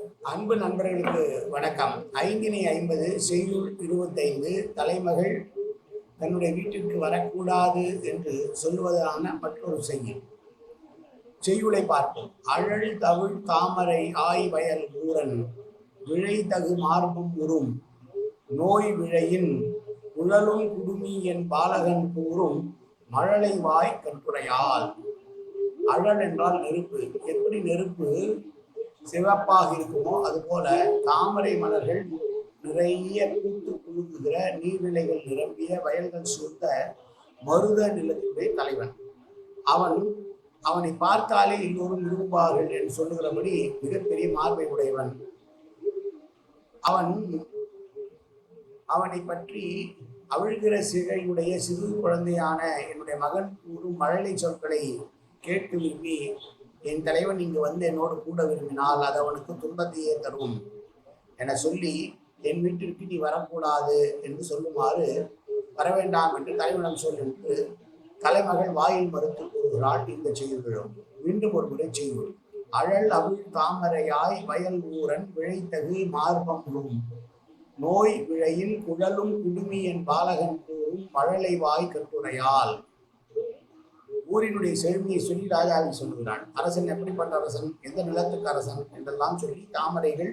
அன்பு நண்பர்களுக்கு வணக்கம். ஐந்தினை ஐம்பது செய்யுள் இருபத்தைந்து தலைமகள் தன்னுடைய வீட்டிற்கு வரக்கூடாது என்று சொல்லுவதான மற்றொரு செய்யுள் செய்யுளை பார்ப்போம். அழல் தவிழ் தாமரை ஆய் வயல் ஊரன் விழை தகு மார்பும் உறும் நோய் விழையின் குழலும் குடுமி என் பாலகன் கூறும் மழலை வாய் கட்டுரையால் அழல் என்றால் நெருப்பு. எப்படி நெருப்பு? சிவப்பாக இருக்குமோ அதுபோல தாமரை மலர்கள் நிறைய பூத்து குழுங்குகிற நீர்நிலைகள் நிரம்பிய வயல்கள் சூழ்ந்த மருத நிலத்தினுடைய தலைவன். அவன் அவனை பார்த்தாலே எல்லோரும் விரும்புவார்கள் என்று சொல்லுகிறபடி மிகப்பெரிய மார்பை உடையவன். அவன் அவனை பற்றி அவிழ்கிற சிகையுடைய சிறு குழந்தையான என்னுடைய மகன் கூறும் மழலை சொற்களை கேட்டு விரும்பி என் தலைவன் இங்கு வந்து என்னோடு கூட விரும்பினால் அது அவனுக்கு துன்பத்தையே தரும் என சொல்லி என் வீட்டிற்கு நீ வரக்கூடாது என்று சொல்லுமாறு வர வேண்டாம் என்று தலைவனம் சொல்லிவிட்டு தலைமகள் வாயில் மறுத்து கூறுகிறாள் இந்த செய்திகளும் மீண்டும் ஒரு முறை செய்வோம் அழல் அவிழ் தாமரையாய் வயல் ஊரன் விழைத்தகு மார்பம் நோய் விழையில் குழலும் குடுமி என் பாலகன் கூறும் மழலை வாய் கட்டுரையால். ஊரினுடைய செழுமையை சொல்லி ராஜாவை சொல்லுகிறான் அரசன் எப்படிப்பட்ட அரசன்? எந்த நிலத்துக்கு அரசன்? என்றெல்லாம் சொல்லி தாமரைகள்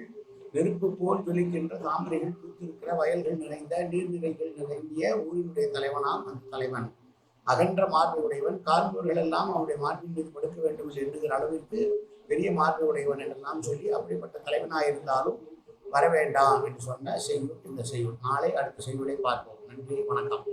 நெருப்பு போல் ஜொலிக்கின்ற தாமரைகள் பூத்திருக்கிற வயல்கள் நிறைந்த நீர்நிலைகள் நிறைந்திய ஊரினுடைய தலைவனாம் அந்த தலைவன். அகன்ற மார்பு உடையவன் கார்பூர்கள் எல்லாம் அவனுடைய மார்பின் மீது கொடுக்க வேண்டும் என்று எண்ணுகிற அளவிற்கு பெரிய மார்பு உடையவன் என்றெல்லாம் சொல்லி அப்படிப்பட்ட தலைவனாக இருந்தாலும் வர வேண்டாம் என்று சொன்ன செய்யுள் இந்த செய்யுள். நாளை அடுத்த செய்யுளை பார்ப்போம். நன்றி வணக்கம்.